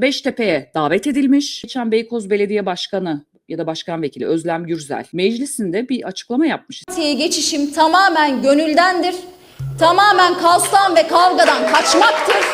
Beştepe'ye davet edilmiş. Geçen Beykoz Belediye Başkanı ya da Başkan Vekili Özlem Gürzel meclisinde bir açıklama yapmış. Partiye geçişim tamamen gönüldendir. Tamamen kaostan ve kavgadan kaçmaktır.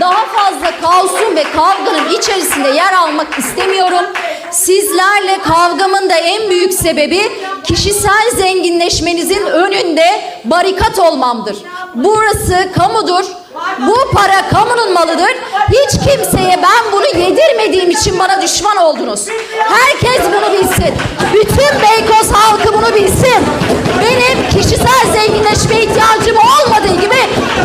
Daha fazla kaosun ve kavganın içerisinde yer almak istemiyorum. Sizlerle kavgamın da en büyük sebebi kişisel zenginleşmenizin önünde barikat olmamdır. Burası kamudur. Bu para kamunun malıdır. Hiç kimseye ben bunu yedirmediğim için bana düşman oldunuz. Herkes bunu bilsin. Bütün Beykoz halkı bunu bilsin. Benim kişisel zenginleşme ihtiyacım olmadığı gibi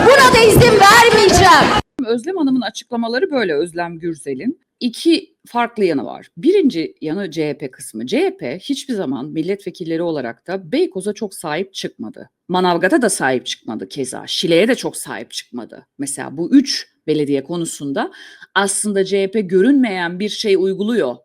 buna da izin vermeyeceğim. Özlem Hanım'ın açıklamaları böyle Özlem Gürzel'in. İki farklı yanı var. Birinci yanı CHP kısmı. CHP hiçbir zaman milletvekilleri olarak da Beykoz'a çok sahip çıkmadı. Manavgat'a da sahip çıkmadı keza. Şile'ye de çok sahip çıkmadı. Mesela bu üç belediye konusunda aslında CHP görünmeyen bir şey uyguluyor.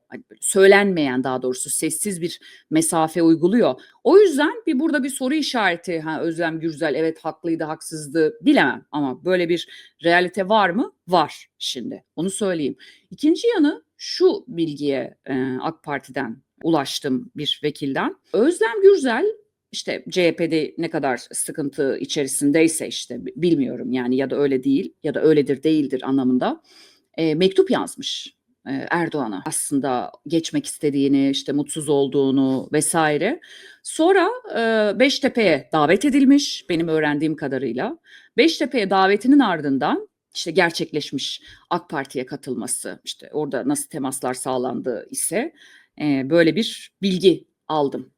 Söylenmeyen daha doğrusu sessiz bir mesafe uyguluyor. O yüzden bir burada bir soru işareti. Ha Özlem Gürzel evet haklıydı, haksızdı bilemem ama böyle bir realite var mı? Var şimdi. Onu söyleyeyim. İkinci yanı şu bilgiye e, AK Parti'den ulaştım bir vekilden. Özlem Gürzel işte CHP'de ne kadar sıkıntı içerisindeyse işte bilmiyorum yani ya da öyle değil ya da öyledir değildir anlamında e, mektup yazmış Erdoğan'a aslında geçmek istediğini işte mutsuz olduğunu vesaire. Sonra Beştepe'ye davet edilmiş benim öğrendiğim kadarıyla. Beştepe'ye davetinin ardından işte gerçekleşmiş AK Parti'ye katılması işte orada nasıl temaslar sağlandı ise böyle bir bilgi aldım.